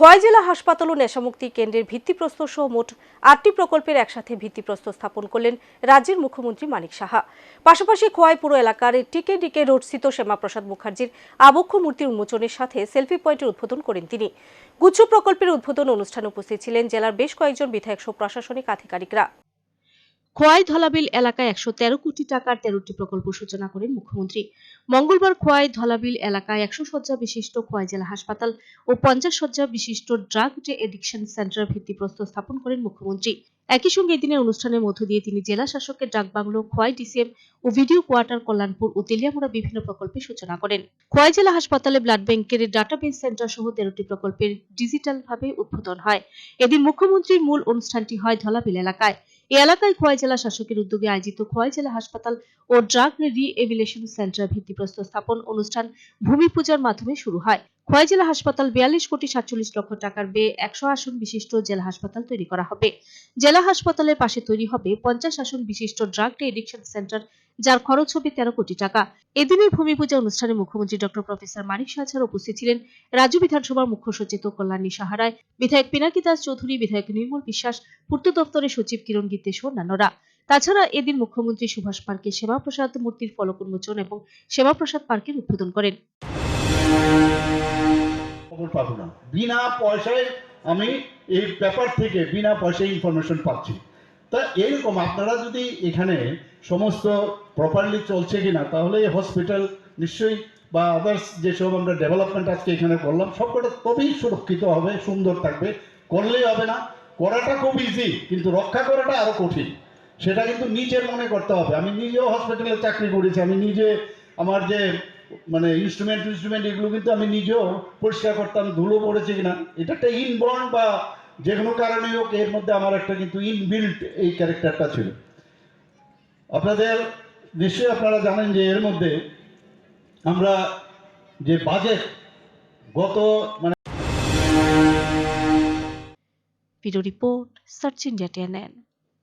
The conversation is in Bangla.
খোয়াই জেলা হাসপাতাল ও নেশামুক্তি কেন্দ্রের ভিত্তিপ্রস্তর সহ মোট আটটি প্রকল্পের একসাথে ভিত্তিপ্রস্তর স্থাপন করলেন রাজ্যের মুখ্যমন্ত্রী মানিক সাহা। পাশাপাশি খোয়াই পুরো এলাকার টিকে ডিকে রোডস্থিত শ্যামাপ্রসাদ মুখার্জির আবক্ষ মূর্তির উন্মোচনের সাথে সেলফি পয়েন্টের উদ্বোধন করেন তিনি। গুচ্ছ প্রকল্পের উদ্বোধন অনুষ্ঠানে উপস্থিত ছিলেন জেলার বেশ কয়েকজন বিধায়ক সহ প্রশাসনিক আধিকারিকরা। খোয়াই ধলাবিল এলাকায় একশো তেরো কোটি টাকার তেরোটি প্রকল্প সূচনা করেন মুখ্যমন্ত্রী। মঙ্গলবার খোয়াই ধলাবিল এলাকায় একশো শয্যা বিশিষ্ট খোয়াই জেলা হাসপাতাল ও পঞ্চাশ শয্যা বিশিষ্ট ড্রাগ ডে এডিকশন সেন্টার ভিত্তিপ্রস্তর স্থাপন করেন মুখ্যমন্ত্রী। একই সঙ্গে এদিনের অনুষ্ঠানের মধ্য দিয়ে তিনি জেলা শাসকের ডাক বাংলো, খোয়াই ডিসিএম ও ভিডিও কোয়ার্টার কল্যাণপুর ও তেলিয়ামুড়া বিভিন্ন প্রকল্পের সূচনা করেন। খোয়াই জেলা হাসপাতালে ব্লাড ব্যাংকের ডাটাবেস সেন্টার সহ তেরোটি প্রকল্পের ডিজিটাল ভাবে উদ্বোধন হয়। এদিন মুখ্যমন্ত্রীর মূল অনুষ্ঠানটি হয় ধলাবিল এলাকায়। এই এলাকায় খোয়াই জেলা শাসকের উদ্যোগে আয়োজিত খোয়াই জেলা হাসপাতাল ও ড্রাগ রিএভিলেশন সেন্টার ভিত্তিপ্রস্তর স্থাপন অনুষ্ঠান ভূমি পূজার মাধ্যমে শুরু হয়। খোয়াই জেলা হাসপাতাল বিয়াল্লিশ কোটি সাতচল্লিশ লক্ষ টাকার ব্যয়ে একশো আসন বিশিষ্ট জেলা হাসপাতাল তৈরি করা হবে। জেলা হাসপাতালের পাশে তৈরি হবে পঞ্চাশ আসন বিশিষ্ট ড্রাগ এডিকশন সেন্টার যার খরচ হবে তেরো কোটি টাকা। এদিনের ভূমি পূজা অনুষ্ঠানে মুখ্যমন্ত্রী ডক্টর প্রফেসর মানিক শাহ ছাড়া উপস্থিত ছিলেন। রাজ্য বিধানসভার মুখ্য সচেতক কল্যাণী সাহারায় বিধায়ক পিনাকি দাস চৌধুরী, বিধায়ক নির্মল বিশ্বাস, পূর্ত দপ্তরের সচিব কিরণ গীতে সহ অন্যান্যরা। তাছাড়া এদিন মুখ্যমন্ত্রী সুভাষ পার্কে শ্যামাপ্রসাদ মূর্তির ফলক উন্মোচন এবং শ্যামাপ্রসাদ পার্কের উদ্বোধন করেন। বিনা পয়সায় আমি এই পেপার থেকে বিনা পয়সায় ইনফরমেশন পাচ্ছি। তা এরকম আপনারা যদি এখানে সমস্ত প্রপারলি চলছে কিনা, তাহলে এই হসপিটাল নিশ্চয়ই বা আদার্স যেসব আমরা ডেভেলপমেন্ট আজকে এখানে করলাম, সবকটা তবেই সুরক্ষিত হবে, সুন্দর থাকবে। করলেই হবে না, করাটা খুব ইজি কিন্তু রক্ষা করাটা আরও কঠিন। সেটা কিন্তু নিজের মনে করতে হবে। আমি নিজেও হসপিটালে চাকরি করেছি, আমি নিজে আমার যে মানে ইনস্ট্রুমেন্ট ইনস্ট্রুমেন্ট এগুলো কিন্তু আমি নিজেও পরিষ্কার করতাম, ধুলো পড়েছে কিনা। এটা একটা ইনবর্ন বা যে কোনো কারণে হোক, এর মধ্যে আমার একটা কিন্তু ইনবিল্ট এই ক্যারেক্টারটা ছিল। আপনাদের নিশ্চয়ই আপনারা জানেন যে এর মধ্যে আমরা যে বাজেট গত মানে video report search India TNN